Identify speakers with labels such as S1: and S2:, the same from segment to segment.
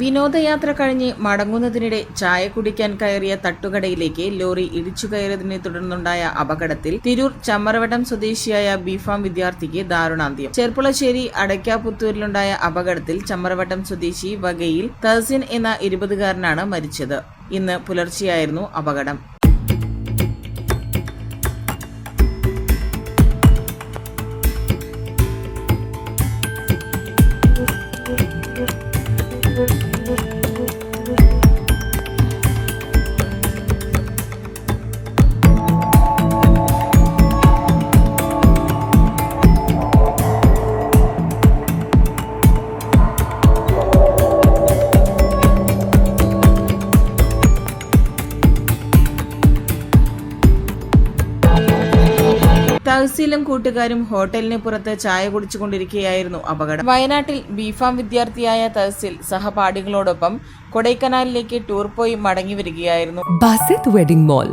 S1: വിനോദയാത്ര കഴിഞ്ഞ് മടങ്ങുന്നതിനിടെ ചായ കുടിക്കാൻ കയറിയ തട്ടുകടയിലേക്ക് ലോറി ഇടിച്ചു കയറിയതിനെ തുടർന്നുണ്ടായ അപകടത്തിൽ തിരൂർ ചമ്മറവട്ടം സ്വദേശിയായ ബിഫാം വിദ്യാർത്ഥിക്ക് ദാരുണാന്ത്യം. ചെർപ്പുളശ്ശേരി അടയ്ക്കാപുത്തൂരിലുണ്ടായ അപകടത്തിൽ ചമ്മറവട്ടം സ്വദേശി വകയിൽ തഹസിൻ എന്ന ഇരുപതുകാരനാണ് മരിച്ചത്. ഇന്ന് പുലർച്ചെയായിരുന്നു അപകടം. തഹസീലും കൂട്ടുകാരും ഹോട്ടലിന് പുറത്ത് ചായ കുടിച്ചുകൊണ്ടിരിക്കുകയായിരുന്നു അപകടം. വയനാട്ടിൽ ബിഫാം വിദ്യാർത്ഥിയായ തഹസിൽ സഹപാഠികളോടൊപ്പം കൊടൈക്കനാലിലേക്ക് ടൂർ പോയി മടങ്ങി വരികയായിരുന്നു.
S2: Basith wedding mall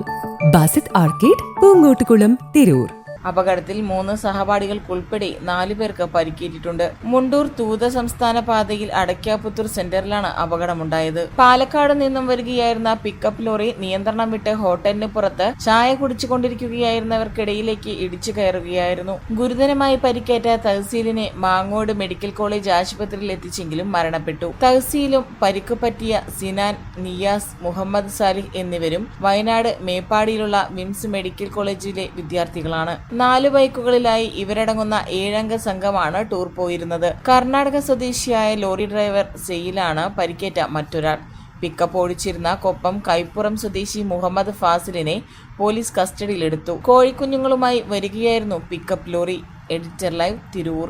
S2: Basith arcade Poongottukulam Tirur.
S1: അപകടത്തിൽ മൂന്ന് സഹപാഠികൾക്കുൾപ്പെടെ നാലു പേർക്ക് പരിക്കേറ്റിട്ടുണ്ട്. മുണ്ടൂർ തൂത സംസ്ഥാന പാതയിൽ അടയ്ക്കാപുത്തൂർ സെന്ററിലാണ് അപകടമുണ്ടായത്. പാലക്കാട് നിന്നും വരികയായിരുന്ന പിക്കപ്പ് ലോറി നിയന്ത്രണം വിട്ട് ഹോട്ടലിന് പുറത്ത് ചായ കുടിച്ചുകൊണ്ടിരിക്കുകയായിരുന്നവർക്കിടയിലേക്ക് ഇടിച്ചു കയറുകയായിരുന്നു. ഗുരുതരമായി പരിക്കേറ്റ തഹസീലിനെ മാങ്ങോട് മെഡിക്കൽ കോളേജ് ആശുപത്രിയിൽ എത്തിച്ചെങ്കിലും മരണപ്പെട്ടു. തഹസീലും പരിക്കു പറ്റിയ സിനാൻ നിയാസ് മുഹമ്മദ് സാലിഹ് എന്നിവരും വയനാട് മേപ്പാടിയിലുള്ള മിംസ് മെഡിക്കൽ കോളേജിലെ വിദ്യാർത്ഥികളാണ്. നാല് ബൈക്കുകളിലായി ഇവരടങ്ങുന്ന ഏഴംഗ സംഘമാണ് ടൂർ പോയിരുന്നത്. കർണാടക സ്വദേശിയായ ലോറി ഡ്രൈവർ സെയിലാണ് പരിക്കേറ്റ മറ്റൊരാൾ. പിക്കപ്പ് ഓടിച്ചിരുന്ന കൊപ്പം കൈപ്പുറം സ്വദേശി മുഹമ്മദ് ഫാസിലിനെ പോലീസ് കസ്റ്റഡിയിലെടുത്തു. കോഴിക്കുഞ്ഞുങ്ങളുമായി വരികയായിരുന്നു pickup lorry. Editor live Tirur.